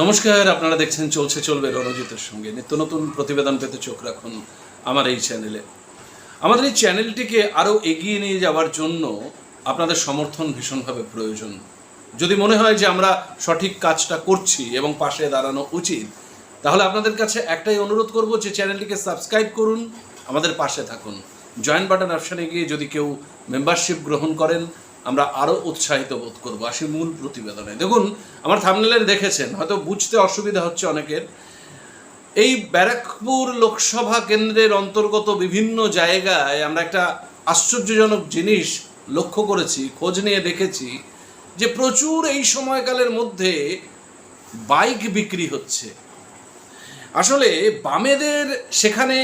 নমস্কার, আপনারা দেখছেন চলছে চলবে রণজিতের সঙ্গে। নিত্য নতুন প্রতিবেদন পেতে চোখ রাখুন আমার এই চ্যানেলে। আমাদের এই চ্যানেলটিকে আরও এগিয়ে নিয়ে যাওয়ার জন্য আপনাদের সমর্থন ভীষণভাবে প্রয়োজন। যদি মনে হয় যে আমরা সঠিক কাজটা করছি এবং পাশে দাঁড়ানো উচিত, তাহলে আপনাদের কাছে একটাই অনুরোধ করব যে চ্যানেলটিকে সাবস্ক্রাইব করুন, আমাদের পাশে থাকুন। জয়েন বাটন অপশানে গিয়ে যদি কেউ মেম্বারশিপ গ্রহণ করেন আমরা আরও উৎসাহিত বোধ করব। আসি মূল প্রতিবেদনে। দেখুন, আমার থামনেলের দেখেছেন, হয়তো বুঝতে অসুবিধা হচ্ছে অনেকের। এই ব্যারাকপুর লোকসভা কেন্দ্রের অন্তর্গত বিভিন্ন জায়গায় আমরা একটা আশ্চর্যজনক জিনিস লক্ষ্য করেছি, খোঁজ নিয়ে দেখেছি যে প্রচুর এই সময়কালের মধ্যে বাইক বিক্রি হচ্ছে। আসলে বামেদের সেখানে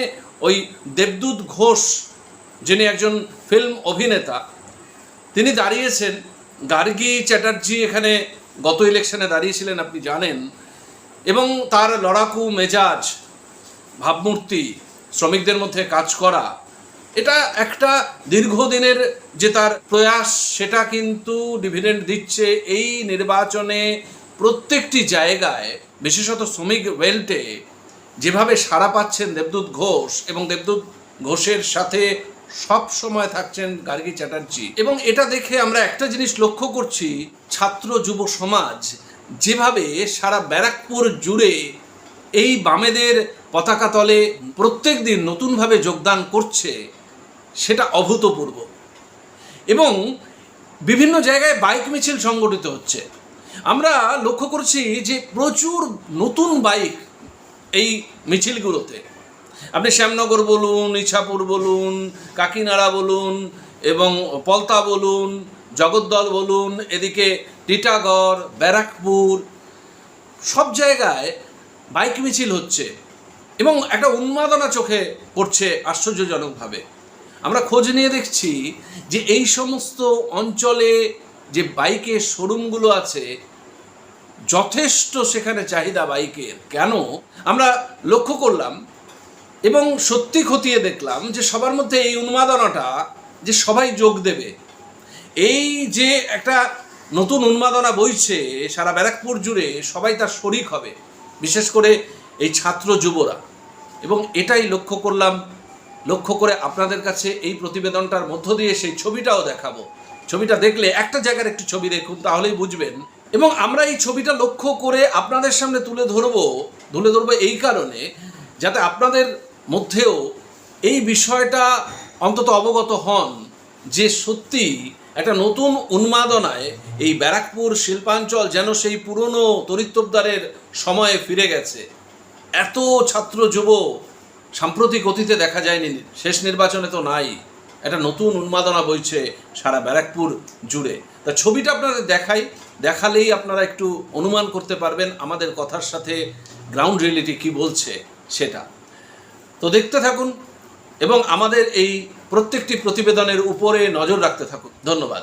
ওই দেবদূত ঘোষ, যিনি একজন ফিল্ম অভিনেতা তিনি দাঁড়িয়েছেন। গার্গী চ্যাটার্জি এখানে গত ইলেকশনে দাঁড়িয়েছিলেন, আপনি জানেন। এবং তার লড়াকু মেজাজ, ভাবমূর্তি, শ্রমিকদের মধ্যে কাজ করা, এটা একটা দীর্ঘদিনের যে তার প্রয়াস, সেটা কিন্তু ডিভিডেন্ড দিচ্ছে এই নির্বাচনে প্রত্যেকটি জায়গায়, বিশেষত শ্রমিক ওয়েল্টে যেভাবে সাড়া পাচ্ছেন দেবদূত ঘোষ এবং দেবদূত ঘোষের সাথে সব সময় থাকছেন গার্গী চ্যাটার্জি। এবং এটা দেখে আমরা একটা জিনিস লক্ষ্য করছি, ছাত্র যুব সমাজ যেভাবে সারা ব্যারাকপুর জুড়ে এই বামেদের পতাকা তলে প্রত্যেক দিন নতুনভাবে যোগদান করছে, সেটা অভূতপূর্ব। এবং বিভিন্ন জায়গায় বাইক মিছিল সংগঠিত হচ্ছে। আমরা লক্ষ্য করছি যে প্রচুর নতুন বাইক এই মিছিলগুলোতে। আপনি শ্যামনগর বলুন, ইছাপুর বলুন, কাকিনাড়া বলুন এবং পলতা বলুন, জগদ্দল বলুন, এদিকে টিটাগড়, ব্যারাকপুর, সব জায়গায় বাইক মিছিল হচ্ছে এবং একটা উন্মাদনা চোখে পড়ছে আশ্চর্যজনকভাবে। আমরা খোঁজ নিয়ে দেখছি যে এই সমস্ত অঞ্চলে যে বাইকের শোরুমগুলো আছে, যথেষ্ট সেখানে চাহিদা বাইকের। কেন? আমরা লক্ষ্য করলাম এবং সত্যি খতিয়ে দেখলাম যে সবার মধ্যে এই উন্মাদনাটা যে সবাই যোগ দেবে। এই যে একটা নতুন উন্মাদনা বইছে সারা ব্যারাকপুর জুড়ে সবাই তার শরিক হবে, বিশেষ করে এই ছাত্র যুবরা। এবং এটাই লক্ষ্য করলাম, লক্ষ্য করে আপনাদের কাছে এই প্রতিবেদনটার মধ্য দিয়ে সেই ছবিটাও দেখাবো। ছবিটা দেখলে একটা জায়গার একটি ছবি দেখুন, তাহলেই বুঝবেন। এবং আমরা এই ছবিটা লক্ষ্য করে আপনাদের সামনে তুলে ধরবো তুলে ধরবো এই কারণে যাতে আপনাদের মধ্যেও এই বিষয়টা অন্তত অবগত হন যে সত্যি একটা নতুন উন্মাদনায় এই ব্যারাকপুর শিল্পাঞ্চল যেন সেই পুরনো তরিত্তবদারের সময়ে ফিরে গেছে। এত ছাত্র যুব সাম্প্রতিক অতীতে দেখা যায়নি, শেষ নির্বাচনে তো নাই। একটা নতুন উন্মাদনা বইছে সারা ব্যারাকপুর জুড়ে। তা ছবিটা আপনাদের দেখাই, দেখালেই আপনারা একটু অনুমান করতে পারবেন আমাদের কথার সাথে গ্রাউন্ড রিয়েলিটি কি বলছে সেটা। তো দেখতে থাকুন এবং আমাদের এই প্রত্যেকটি প্রতিবেদনের উপরে নজর রাখতে থাকুন। ধন্যবাদ।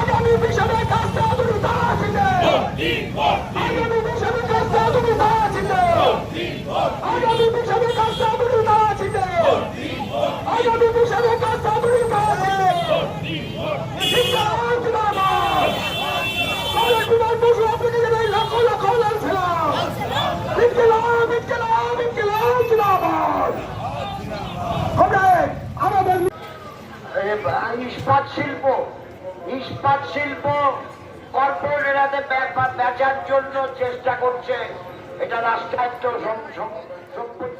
আগামী মিশনের কাছে দ্রুত আসবে। ইস্পাত শিল্প কর্পোরেটাতে বেচার জন্য চেষ্টা করছে। এটা রাষ্ট্রায়ত্ত সম- সম- সম্পত্তি